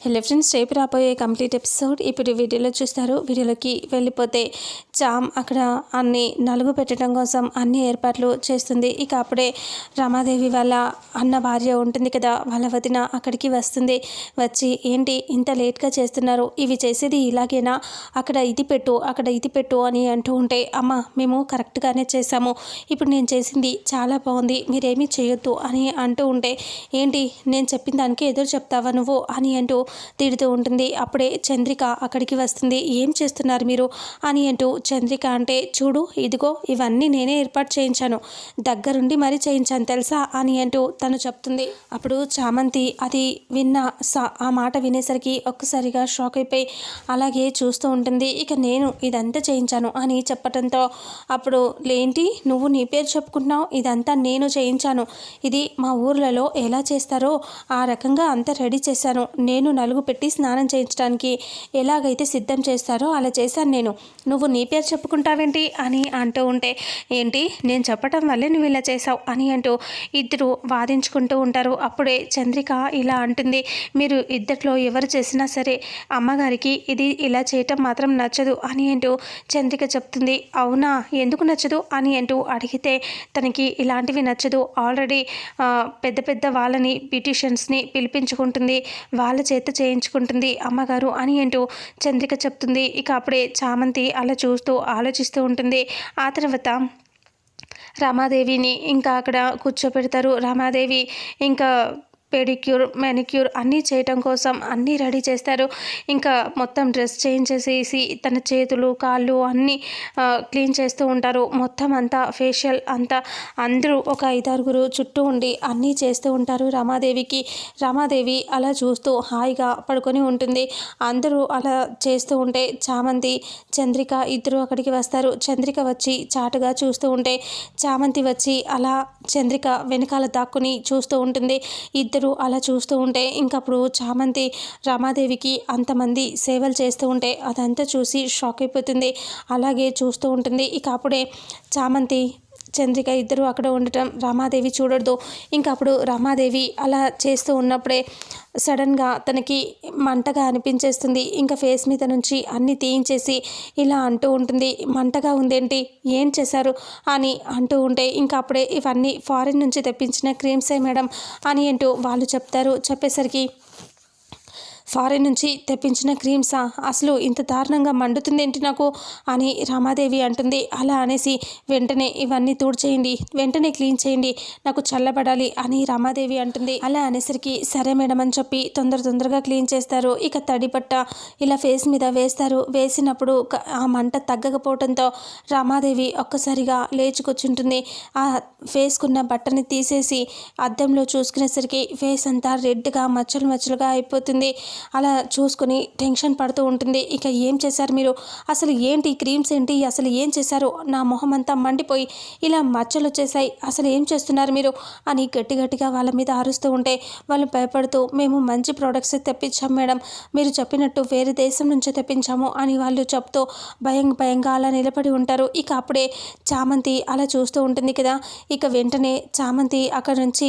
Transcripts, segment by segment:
Hello friends రేపు రాబోయే complete episode ఇప్పుడు వీడియోలో చూస్తారు. వీడియోలోకి వెళ్ళిపోతే జామ్ అక్కడ అన్ని నలుగు పెట్టడం కోసం అన్ని ఏర్పాట్లు చేస్తుంది. ఇక అప్పుడే రమాదేవి వాళ్ళ అన్న భార్య ఉంటుంది కదా వాళ్ళ వదిన అక్కడికి వస్తుంది. వచ్చి ఏంటి ఇంత లేట్గా చేస్తున్నారు? ఇవి చేసేది ఇలాగేనా? అక్కడ ఇది పెట్టు అక్కడ ఇది పెట్టు అని అంటూ ఉంటే అమ్మ మేము కరెక్ట్గానే చేసాము ఇప్పుడు నేను చేసింది చాలా బాగుంది మీరేమీ చేయొద్దు అని అంటూ ఉంటే ఏంటి? నేను చెప్పిన దానికి ఎదురు చెప్తావా నువ్వు? అని అంటూ తిడుతూ ఉంటుంది. అప్పుడే చంద్రిక అక్కడికి వస్తుంది. ఏం చేస్తున్నారు మీరు? అని అంటూ చంద్రిక అంటే చూడు ఇదిగో ఇవన్నీ నేనే ఏర్పాటు చేయించాను. దగ్గరుండి మరీ చేయించాను తెలుసా? అని అంటూ తను చెప్తుంది. అప్పుడు చామంతి అది విన్న సా ఆ మాట వినేసరికి ఒక్కసారిగా షాక్ అయిపోయి అలాగే చూస్తూ ఉంటుంది. ఇక నేను ఇదంతా చేయించాను అని చెప్పటంతో అప్పుడు లేంటి నువ్వు నీ పేరు చెప్పుకుంటున్నావు? ఇదంతా నేను చేయించాను. ఇది మా ఊర్లలో ఎలా చేస్తారో ఆ రకంగా అంతా రెడీ చేశాను. నేను నలుగు పెట్టి స్నానం చేయించడానికి ఎలాగైతే సిద్ధం చేస్తారో అలా చేశాను నేను. నువ్వు నీ పేరు చెప్పుకుంటావేంటి? అని అంటూ ఉంటే ఏంటి? నేను చెప్పటం వల్లే నువ్వు ఇలా చేసావు అని అంటూ ఇద్దరు వాదించుకుంటూ ఉంటారు. అప్పుడే చంద్రిక ఇలా అంటుంది మీరు ఇద్దట్లో ఎవరు చేసినా సరే అమ్మగారికి ఇది ఇలా చేయటం మాత్రం నచ్చదు అని అంటూ చంద్రిక చెప్తుంది. అవునా? ఎందుకు నచ్చదు? అని అంటూ అడిగితే తనకి ఇలాంటివి నచ్చదు. ఆల్రెడీ పెద్ద పెద్ద వాళ్ళని బ్యూటిషియన్స్ని పిలిపించుకుంటుంది. వాళ్ళ చేత చేయించుకుంటుంది అమ్మగారు అని అంటూ చంద్రిక చెప్తుంది. ఇక అప్పుడే చామంతి అలా చూస్తూ ఆలోచిస్తూ ఉంటుంది. ఆ తర్వాత రమాదేవిని ఇంకా అక్కడ కూర్చోపెడతారు. రమాదేవి ఇంకా పెడిక్యూర్ మెనిక్యూర్ అన్నీ చేయటం కోసం అన్నీ రెడీ చేస్తారు. ఇంకా మొత్తం డ్రెస్ చేంజ్ చేసేసి తన చేతులు కాళ్ళు అన్నీ క్లీన్ చేస్తూ ఉంటారు. మొత్తం అంతా ఫేషియల్ అంతా అందరూ ఒక ఐదారుగురు చుట్టూ ఉండి అన్నీ చేస్తూ ఉంటారు రమాదేవికి. రమాదేవి అలా చూస్తూ హాయిగా పడుకొని ఉంటుంది. అందరూ అలా చేస్తూ ఉంటే చామంతి చంద్రిక ఇద్దరు అక్కడికి వస్తారు. చంద్రిక వచ్చి చాటుగా చూస్తూ ఉంటే చామంతి వచ్చి అలా చంద్రిక వెనకాల దాక్కుని చూస్తూ ఉంటుంది. ఇద్దరు అలా చూస్తూ ఉంటే ఇంకప్పుడు చామంతి రమాదేవికి అంతమంది సేవలు చేస్తూ ఉంటే అదంతా చూసి షాక్ అయిపోతుంది. అలాగే చూస్తూ ఉంటుంది. ఇక అప్పుడే చామంతి చంద్రిక ఇద్దరు అక్కడ ఉండటం రమాదేవి చూడొద్దు. ఇంకా అప్పుడు రమాదేవి అలా చేస్తూ ఉన్నప్పుడే సడన్గా తనకి మంటగా అనిపించేస్తుంది. ఇంకా ఫేస్ మీద నుంచి అన్ని తీయించేసి ఇలా అంటూ ఉంటుంది. మంటగా ఉందేంటి? ఏం చేశారు? అని అంటూ ఉంటే ఇంకా అప్పుడే ఇవన్నీ ఫారిన్ నుంచి తెప్పించిన క్రీమ్సే మేడం అని అంటూ వాళ్ళు చెప్తారు. చెప్పేసరికి ఫారెన్ నుంచి తెప్పించిన క్రీమ్సా అసలు ఇంత దారుణంగా మండుతుంది ఏంటి నాకు అని రమాదేవి అంటుంది. అలా అనేసి వెంటనే ఇవన్నీ తూడ్చేయండి వెంటనే క్లీన్ చేయండి నాకు చల్లబడాలి అని రమాదేవి అంటుంది. అలా అనేసరికి సరే మేడం అని చెప్పి తొందర తొందరగా క్లీన్ చేస్తారు. ఇక తడి బట్ట ఇలా ఫేస్ మీద వేస్తారు. వేసినప్పుడు ఆ మంట తగ్గకపోవడంతో రమాదేవి ఒక్కసారిగా లేచి కూర్చుంటుంది ఆ ఫేస్కున్న బట్టని తీసేసి అద్దంలో చూసుకునేసరికి ఫేస్ అంతా రెడ్గా మచ్చలు మచ్చలుగా అయిపోతుంది. అలా చూసుకుని టెన్షన్ పడుతూ ఉంటుంది. ఇక ఏం చేశారు మీరు? అసలు ఏంటి క్రీమ్స్ ఏంటి? అసలు ఏం చేశారు? నా మొహం అంతా మండిపోయి ఇలా మచ్చలు వచ్చేసాయి అసలు ఏం చేస్తున్నారు మీరు? అని గట్టి గట్టిగా వాళ్ళ మీద అరుస్తూ ఉంటే వాళ్ళు భయపడుతూ మేము మంచి ప్రోడక్ట్స్ తెప్పించాం మేడం. మీరు చెప్పినట్టు వేరే దేశం నుంచి తెప్పించాము అని వాళ్ళు చెప్తూ భయం భయంగా అలా నిలబడి ఉంటారు. ఇక అప్పుడే చామంతి అలా చూస్తూ ఉంటుంది కదా. ఇక వెంటనే చామంతి అక్కడ నుంచి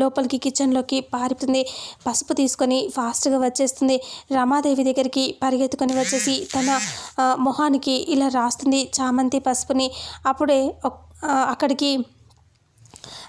లోపలికి కిచెన్లోకి పారిపోతుంది. పసుపు తీసుకొని ఫాస్ట్గా వచ్చేస్తుంది. రమాదేవి దగ్గరికి పరిగెత్తుకొని వచ్చేసి తన మొహానికి ఇలా రాస్తుంది చామంతి పసుపుని. అప్పుడే అక్కడికి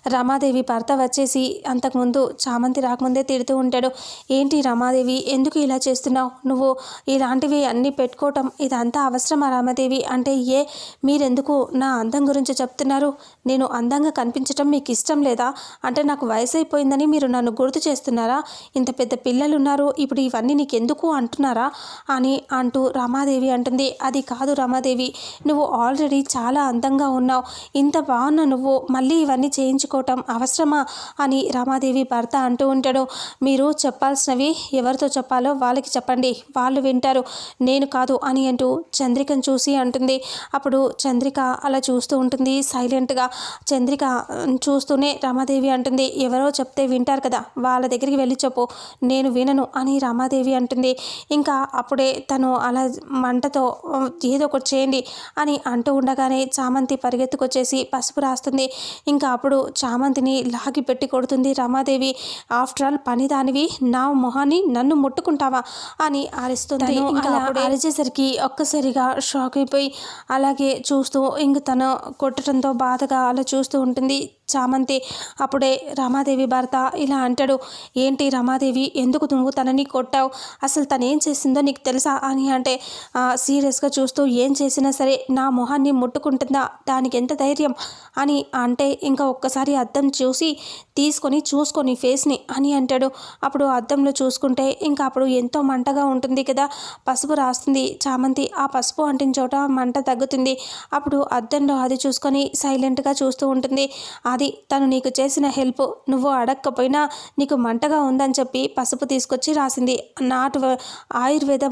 రమాదేవి భర్త వచ్చేసి అంతకుముందు చామంతి రాకముందే తిడుతూ ఉంటాడు. ఏంటి రమాదేవి? ఎందుకు ఇలా చేస్తున్నావు? నువ్వు ఇలాంటివి అన్నీ పెట్టుకోవటం ఇదంతా అవసరమా రామాదేవి? అంటే ఏ మీరెందుకు నా అందం గురించి చెప్తున్నారు? నేను అందంగా కనిపించటం మీకు ఇష్టం లేదా? అంటే నాకు వయసు అయిపోయిందని మీరు నన్ను గుర్తు చేస్తున్నారా? ఇంత పెద్ద పిల్లలు ఉన్నారు ఇప్పుడు ఇవన్నీ నీకు ఎందుకు అంటున్నారా? అని అంటూ రమాదేవి అంటుంది. అది కాదు రమాదేవి నువ్వు ఆల్రెడీ చాలా అందంగా ఉన్నావు. ఇంత బాగున్న నువ్వు మళ్ళీ ఇవన్నీ చేయించుకోవటం అవసరమా అని రామాదేవి భర్త అంటూ ఉంటాడు. మీరు చెప్పాల్సినవి ఎవరితో చెప్పాలో వాళ్ళకి చెప్పండి. వాళ్ళు వింటారు. నేను కాదు అని అంటూ చంద్రికను చూసి అంటుంది. అప్పుడు చంద్రిక అలా చూస్తూ ఉంటుంది సైలెంట్గా. చంద్రిక చూస్తూనే రమాదేవి అంటుంది. ఎవరో చెప్తే వింటారు కదా వాళ్ళ దగ్గరికి వెళ్ళి చెప్పు. నేను వినను అని రమాదేవి అంటుంది. ఇంకా అప్పుడే తను అలా మంటతో ఏదో ఒకటి చేయండి అని అంటూ ఉండగానే చామంతి పరిగెత్తుకొచ్చేసి పసుపు రాస్తుంది. ఇంకా అప్పుడు చామంతిని లాగి పెట్టి కొడుతుంది. రమాదేవి ఆఫ్టర్ ఆల్ పనిదానివి నా మొహాన్ని నన్ను ముట్టుకుంటావా? అని అరుస్తుంది ఇంకా అరిచేసరికి ఒక్కసారిగా షాక్ అయిపోయి అలాగే చూస్తూ ఇంక తను కొట్టడంతో బాధగా అలా చూస్తూ ఉంటుంది. చామంతి. అప్పుడే రమాదేవి భర్త ఇలా అంటాడు ఏంటి రమాదేవి ఎందుకు నువ్వు తనని కొట్టావు? అసలు తను ఏం చేసిందో నీకు తెలుసా? అని అంటే సీరియస్గా చూస్తూ ఏం చేసినా సరే నా మొహాన్ని ముట్టుకుంటుందా? దానికి ఎంత ధైర్యం? అని అంటే ఇంకా ఒక్కసారి అద్దం చూసి తీసుకొని చూసుకొని ఫేస్ని అని అంటాడు. అప్పుడు అద్దంలో చూసుకుంటే ఇంకా అప్పుడు ఎంతో మంటగా ఉంటుంది కదా పసుపు రాస్తుంది. చామంతి ఆ పసుపు అంటిన చోట మంట తగ్గుతుంది. అప్పుడు అద్దంలో అది చూసుకొని సైలెంట్గా చూస్తూ ఉంటుంది. అది అది తను నీకు చేసిన హెల్ప్. నువ్వు అడగకపోయినా నీకు మంటగా ఉందని చెప్పి పసుపు తీసుకొచ్చి రాసింది. నాటు ఆయుర్వేద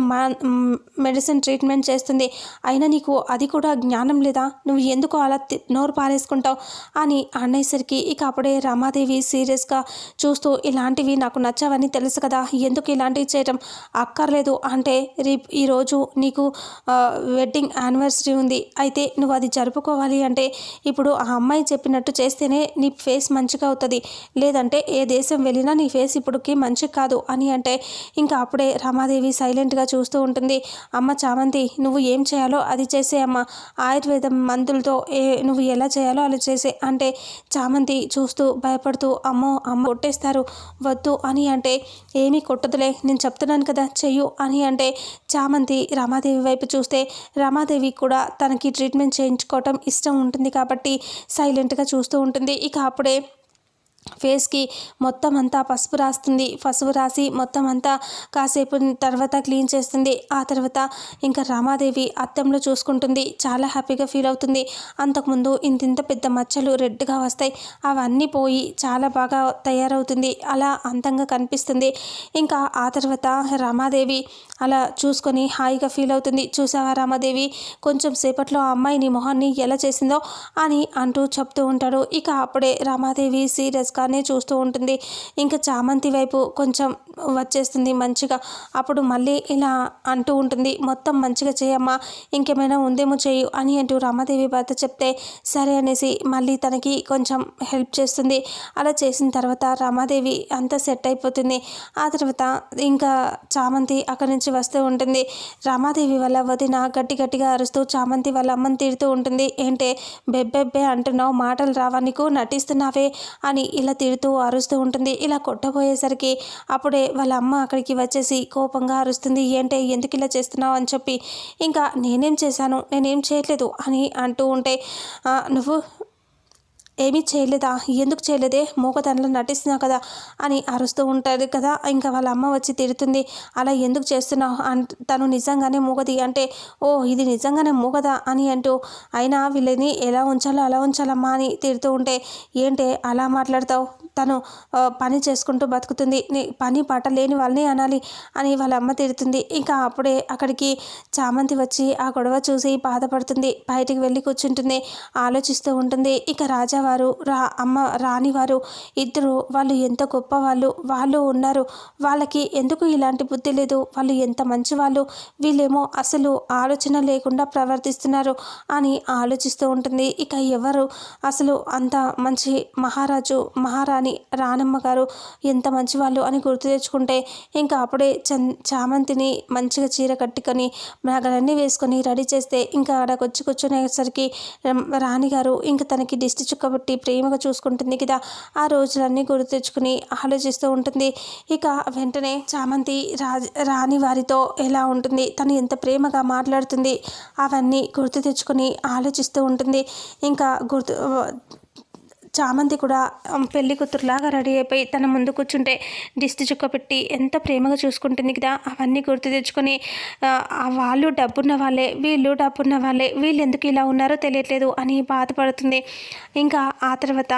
మెడిసిన్ ట్రీట్మెంట్ చేస్తుంది. అయినా నీకు అది కూడా జ్ఞానం లేదా? నువ్వు ఎందుకు అలా నోరు పారేసుకుంటావు? అని అనేసరికి ఇక అప్పుడే రమాదేవి సీరియస్గా చూస్తూ ఇలాంటివి నాకు నచ్చవని తెలుసు కదా ఎందుకు ఇలాంటివి చేయటం? అక్కర్లేదు అంటే రేపు ఈరోజు నీకు వెడ్డింగ్ యానివర్సరీ ఉంది. అయితే నువ్వు అది జరుపుకోవాలి అంటే ఇప్పుడు ఆ అమ్మాయి చెప్పినట్టు చేస్తే చేస్తేనే నీ ఫేస్ మంచిగా అవుతుంది. లేదంటే ఏ దేశం వెళ్ళినా నీ ఫేస్ ఇప్పుడుకి మంచి కాదు అని అంటే ఇంకా అప్పుడే రమాదేవి సైలెంట్గా చూస్తూ ఉంటుంది. అమ్మ చామంతి నువ్వు ఏం చేయాలో అది చేసే అమ్మ. ఆయుర్వేదం మందులతో ఏ నువ్వు ఎలా చేయాలో అలా చేసే అంటే చామంతి చూస్తూ భయపడుతూ అమ్మో అమ్మ కొట్టేస్తారు. వద్దు అని అంటే ఏమీ కొట్టదులే నేను చెప్తున్నాను కదా చెయ్యు అని అంటే చామంతి రమాదేవి వైపు చూస్తే రమాదేవి కూడా తనకి ట్రీట్మెంట్ చేయించుకోవటం ఇష్టం ఉంటుంది కాబట్టి సైలెంట్గా చూస్తూ ఉంటుంది. ఇక అప్పుడే ఫేస్కి మొత్తం అంతా పసుపు రాస్తుంది. పసుపు రాసి మొత్తం అంతా కాసేపు తర్వాత క్లీన్ చేస్తుంది. ఆ తర్వాత ఇంకా రామాదేవి అత్తంలో చూసుకుంటుంది. చాలా హ్యాపీగా ఫీల్ అవుతుంది. అంతకుముందు ఇంత ఇంత పెద్ద మచ్చలు రెడ్గా వస్తాయి. అవన్నీ పోయి చాలా బాగా తయారవుతుంది. అలా అందంగా కనిపిస్తుంది. ఇంకా ఆ తర్వాత రామాదేవి అలా చూసుకొని హాయిగా ఫీల్ అవుతుంది. చూసావా రామాదేవి? కొంచెం సేపట్లో ఆ అమ్మాయిని మొహాన్ని ఎలా చేసిందో అని అంటూ చెప్తూ ఉంటాడు. ఇక అప్పుడే రామాదేవి సీరియస్గా కానీ చూస్తూ ఉంటుంది. ఇంకా చామంతి వైపు కొంచెం వచ్చేస్తుంది మంచిగా. అప్పుడు మళ్ళీ ఇలా అంటూ ఉంటుంది మొత్తం మంచిగా చేయమ్మా ఇంకేమైనా ఉందేమో చేయు అని అంటూ రమాదేవి భర్త చెప్తే సరే అనేసి మళ్ళీ తనకి కొంచెం హెల్ప్ చేస్తుంది. అలా చేసిన తర్వాత రమాదేవి అంతా సెట్ అయిపోతుంది. ఆ తర్వాత ఇంకా చామంతి అక్కడి నుంచి వస్తూ ఉంటుంది. రమాదేవి వల్ల వదిన గట్టి గట్టిగా అరుస్తూ చామంతి వాళ్ళ అమ్మని తిడుతూ ఉంటుంది. ఏంటే బెబ్బెబ్బే అంటున్నావు మాటలు రావా నీకు నటిస్తున్నావే అని ఇలా తిడుతూ అరుస్తూ ఉంటుంది. ఇలా కొట్టబోయేసరికి అప్పుడే వాళ్ళ అమ్మ అక్కడికి వచ్చేసి కోపంగా అరుస్తుంది. ఏంటే ఎందుకు ఇలా చేస్తున్నావు అని చెప్పి ఇంకా నేనేం చేశాను? నేనేం చేయట్లేదు అని అంటూ ఉంటే నువ్వు ఏమీ చేయలేదా? ఎందుకు చేయలేదే? మూగతనంలో నటిస్తున్నావు కదా అని అరుస్తూ ఉంటారు కదా. ఇంకా వాళ్ళ అమ్మ వచ్చి తిడుతుంది అలా ఎందుకు చేస్తున్నావు? అన్ తను నిజంగానే మూగది అంటే ఓ ఇది నిజంగానే మూగదా? అని అంటూ అయినా వీళ్ళని ఎలా ఉంచాలో అలా ఉంచాలమ్మా అని తిడుతూ ఉంటే ఏంటే అలా మాట్లాడతావు? తను పని చేసుకుంటూ బతుకుతుంది. పని పాట లేని వాళ్ళని అనాలి అని వాళ్ళ అమ్మ తిడుతుంది. ఇంకా అప్పుడే అక్కడికి చామంతి వచ్చి ఆ గొడవ చూసి బాధపడుతుంది. బయటికి వెళ్ళి కూర్చుంటుంది ఆలోచిస్తూ ఉంటుంది. ఇక వారు రా అమ్మ రానివారు ఇద్దరు వాళ్ళు ఎంత గొప్ప వాళ్ళు వాళ్ళు ఉన్నారు. వాళ్ళకి ఎందుకు ఇలాంటి బుద్ధి లేదు? వాళ్ళు ఎంత మంచి వాళ్ళు వీళ్ళేమో అసలు ఆలోచన లేకుండా ప్రవర్తిస్తున్నారు అని ఆలోచిస్తూ ఉంటుంది. ఇక ఎవరు అసలు అంత మంచి మహారాజు మహారాణి అని రానమ్మ గారు ఎంత మంచివాళ్ళు అని గుర్తు తెచ్చుకుంటే ఇంకా అప్పుడే చం చామంతిని మంచిగా చీర కట్టుకొని నగలన్నీ వేసుకొని రెడీ చేస్తే ఇంకా ఆడకొచ్చి కూర్చునేసరికి రాణిగారు ఇంకా తనకి దిష్టి కొట్టి ప్రేమగా చూసుకుంటుంది కదా. ఆ రోజులన్నీ గుర్తు తెచ్చుకుని ఆలోచిస్తూ ఉంటుంది. ఇక వెంటనే చామంతి రాజ రాణి వారితో ఎలా ఉంటుంది? తను ఎంత ప్రేమగా మాట్లాడుతుంది? అవన్నీ గుర్తు తెచ్చుకొని ఆలోచిస్తూ ఉంటుంది. ఇంకా గుర్తు చామంతి కూడా పెళ్ళి కూతురులాగా రెడీ అయిపోయి తన ముందు కూర్చుంటే దిష్టి చుక్క పెట్టి ఎంత ప్రేమగా చూసుకుంటుంది కదా. అవన్నీ గుర్తు తెచ్చుకొని వాళ్ళు డబ్బున్న వాళ్ళే వీళ్ళు డబ్బున్న వాళ్ళే వీళ్ళు ఎందుకు ఇలా ఉన్నారో తెలియట్లేదు అని బాధపడుతుంది. ఇంకా ఆ తర్వాత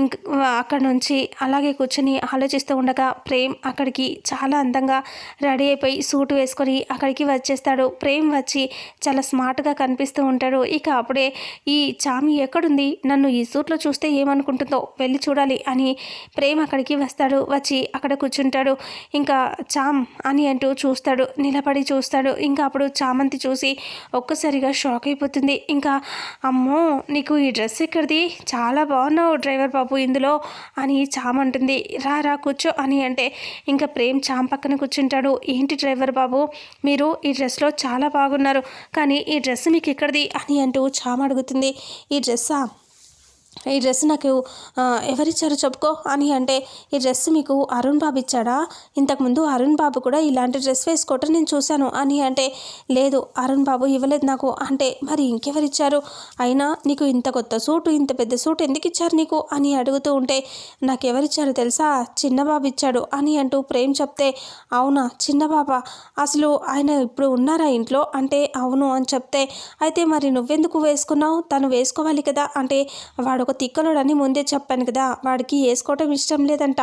ఇంక అక్కడ నుంచి అలాగే కూర్చొని ఆలోచిస్తూ ఉండగా ప్రేమ్ అక్కడికి చాలా అందంగా రెడీ అయిపోయి సూట్ వేసుకొని అక్కడికి వచ్చేస్తాడు. ప్రేమ్ వచ్చి చాలా స్మార్ట్గా కనిపిస్తూ ఉంటాడు. ఇక అప్పుడే ఈ చామి ఎక్కడుంది? నన్ను ఈ సూట్లో చూస్తే ఏమో ఏమనుకుంటుందో వెళ్ళి చూడాలి అని ప్రేమ్ అక్కడికి వస్తాడు. వచ్చి అక్కడ కూర్చుంటాడు. ఇంకా చామ్ అని అంటూ చూస్తాడు. నిలబడి చూస్తాడు. ఇంకా అప్పుడు చామంతి చూసి ఒక్కసారిగా షాక్ అయిపోతుంది. ఇంకా అమ్మో నీకు ఈ డ్రెస్ ఎక్కడిది? చాలా బాగున్నావు డ్రైవర్ బాబు ఇందులో అని చామ్ అంటుంది. రా రా కూర్చో అని అంటే ఇంకా ప్రేమ్ చామ్ పక్కన కూర్చుంటాడు. ఏంటి డ్రైవర్ బాబు? మీరు ఈ డ్రెస్లో చాలా బాగున్నారు. కానీ ఈ డ్రెస్ మీకు ఎక్కడిది? అని అంటూ చామ్ అడుగుతుంది. ఈ డ్రెస్సా? ఈ డ్రెస్ నాకు ఎవరిచ్చారు ఎవరిచ్చారో చెప్పుకో అని అంటే ఈ డ్రెస్ మీకు అరుణ్ బాబు ఇచ్చాడా? ఇంతకుముందు అరుణ్ బాబు కూడా ఇలాంటి డ్రెస్ వేసుకోవటం నేను చూశాను అని అంటే లేదు అరుణ్ బాబు ఇవ్వలేదు నాకు. అంటే మరి ఇంకెవరిచ్చారు? అయినా నీకు ఇంత కొత్త సూటు ఇంత పెద్ద సూట్ ఎందుకు ఇచ్చారు నీకు? అని అడుగుతూ ఉంటే నాకు ఎవరిచ్చారో తెలుసా? చిన్న బాబు ఇచ్చాడు అని అంటూ ప్రేమ్ చెప్తే అవునా చిన్న బాబా? అసలు ఆయన ఇప్పుడు ఉన్నారా ఇంట్లో? అంటే అవును అని చెప్తే అయితే మరి నువ్వెందుకు వేసుకున్నావు? తను వేసుకోవాలి కదా? అంటే వాడు ఒక తిక్కలోడని ముందే చెప్పాను కదా వాడికి వేసుకోవటం ఇష్టం లేదంట.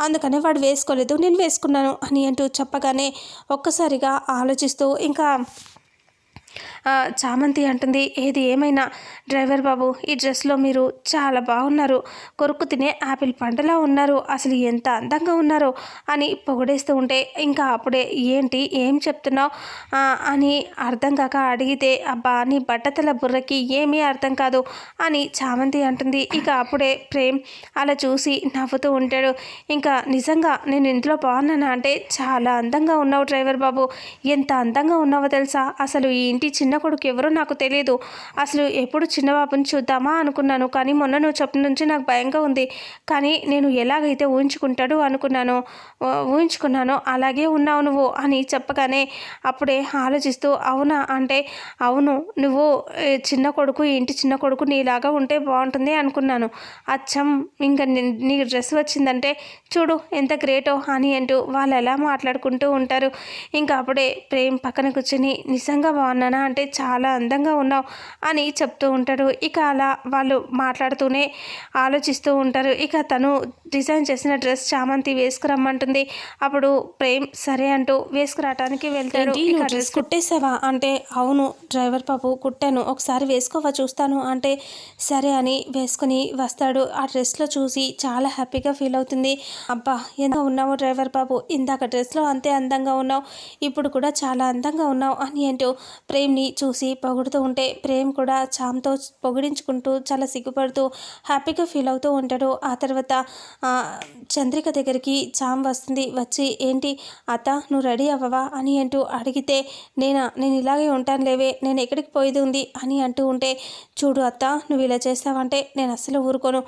అందుకనే వాడు వేసుకోలేదు నేను వేసుకున్నాను అని అంటూ చెప్పగానే ఒక్కసారిగా ఆలోచిస్తూ ఇంకా చామంతి అంటుంది ఏది ఏమైనా? డ్రైవర్ బాబు ఈ డ్రెస్లో మీరు చాలా బాగున్నారు. కొరుకు తినే యాపిల్ పంటలా ఉన్నారు. అసలు ఎంత అందంగా ఉన్నారో అని పొగడేస్తూ ఉంటే ఇంకా అప్పుడే ఏంటి? ఏం చెప్తున్నావు? అని అర్థం కాక అడిగితే అబ్బా నీ బట్టతల బుర్రకి ఏమీ అర్థం కాదు అని చామంతి అంటుంది. ఇక అప్పుడే ప్రేమ్ అలా చూసి నవ్వుతూ ఉంటాడు. ఇంకా నిజంగా నేను ఇంట్లో బాగున్నానా? అంటే చాలా అందంగా ఉన్నావు డ్రైవర్ బాబు. ఎంత అందంగా ఉన్నావో తెలుసా? అసలు ఈ ఇంటి చిన్న కొడుకు ఎవరో నాకు తెలియదు అసలు ఎప్పుడు చిన్న బాబుని చూద్దామా అనుకున్నాను. కానీ మొన్న నువ్వు చెప్పిన నుంచి నాకు భయంగా ఉంది. కానీ నేను ఎలాగైతే ఊహించుకుంటాడు అనుకున్నాను ఊహించుకున్నాను ఊహించుకున్నానో అలాగే ఉన్నావు నువ్వు అని చెప్పగానే అప్పుడే ఆలోచిస్తూ అవునా అంటే అవును నువ్వు చిన్న కొడుకు ఏంటి ఇంటి చిన్న కొడుకు నీలాగా ఉంటే బాగుంటుంది అనుకున్నాను. అచ్చం ఇంకా నీ- డ్రెస్ వచ్చిందంటే చూడు ఎంత గ్రేటో అని అంటూ వాళ్ళు ఎలా మాట్లాడుకుంటూ ఉంటారు. ఇంకా అప్పుడే ప్రేమ్ పక్కన కూర్చొని నిజంగా బాగున్నాను? అంటే చాలా అందంగా ఉన్నావు అని చెప్తూ ఉంటాడు. ఇక అలా వాళ్ళు మాట్లాడుతూనే ఆలోచిస్తూ ఉంటారు. ఇక తను డిజైన్ చేసిన డ్రెస్ చామంతి వేసుకురమ్మంటుంది. అప్పుడు ప్రేమ్ సరే అంటూ వేసుకురావటానికి వెళ్తాడు ఇక డ్రెస్ కుట్టేసావా అంటే అవును డ్రైవర్ బాబు కుట్టాను. ఒకసారి వేసుకోవా చూస్తాను అంటే సరే అని వేసుకుని వస్తాడు. ఆ డ్రెస్లో చూసి చాలా హ్యాపీగా ఫీల్ అవుతుంది. అబ్బా ఎంత ఉన్నావు డ్రైవర్ బాబు. ఇందాక డ్రెస్లో అంతే అందంగా ఉన్నావు. ఇప్పుడు కూడా చాలా అందంగా ఉన్నావు అని అంటూ ప్రేమ్ని చూసి పొగుడుతూ ఉంటే ప్రేమ్ కూడా చామ్తో పొగిడించుకుంటూ చాలా సిగ్గుపడుతూ హ్యాపీగా ఫీల్ అవుతూ ఉంటాడు. ఆ తర్వాత చంద్రిక దగ్గరికి చామ్ వస్తుంది. వచ్చి ఏంటి అత్త నువ్వు రెడీ అవ్వవా? అని అంటూ అడిగితే నేనా? నేను ఇలాగే ఉంటాను లేవే. నేను ఎక్కడికి పోయేది ఉంది? అని అంటూ ఉంటే చూడు అత్త నువ్వు ఇలా చేస్తావంటే నేను అస్సలు ఊరుకోను.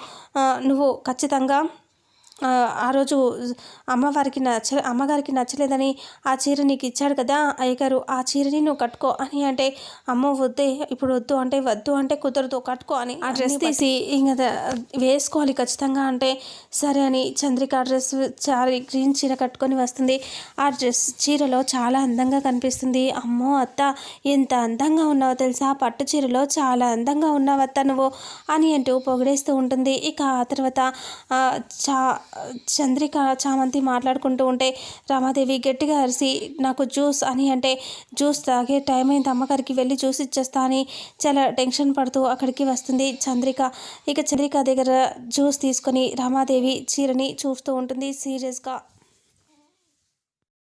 నువ్వు ఖచ్చితంగా ఆ, రోజు అమ్మవారికి నచ్చ అమ్మగారికి నచ్చలేదని ఆ చీర నీకు ఇచ్చాడు కదా అయ్యగారు ఆ చీరని నువ్వు కట్టుకో అని అంటే అమ్మ వద్దే ఇప్పుడు వద్దు అంటే వద్దు అంటే కుదరదు కట్టుకో అని ఆ డ్రెస్ తీసి ఇంకా వేసుకోవాలి ఖచ్చితంగా అంటే సరే అని చంద్రిక ఆ డ్రెస్ చారి గ్రీన్ చీర కట్టుకొని వస్తుంది. ఆ డ్రెస్ చీరలో చాలా అందంగా కనిపిస్తుంది. అమ్మో అత్త ఎంత అందంగా ఉన్నావో తెలుసా? పట్టు చీరలో చాలా అందంగా ఉన్నావు అత్త నువ్వు అని అంటూ పొగిడేస్తూ ఉంటుంది. ఇక ఆ తర్వాత చా చంద్రిక చామంతి మాట్లాడుకుంటూ ఉంటే రమాదేవి గట్టిగా అరిసి నాకు జ్యూస్ అని అంటే జ్యూస్ తాగే టైం అయింది అమ్మగారికి వెళ్ళి జ్యూస్ ఇచ్చేస్తా అని చాలా టెన్షన్ పడుతూ అక్కడికి వస్తుంది చంద్రిక. ఇక చంద్రిక దగ్గర జ్యూస్ తీసుకొని రమాదేవి చీరని చూస్తూ ఉంటుంది సీరియస్గా.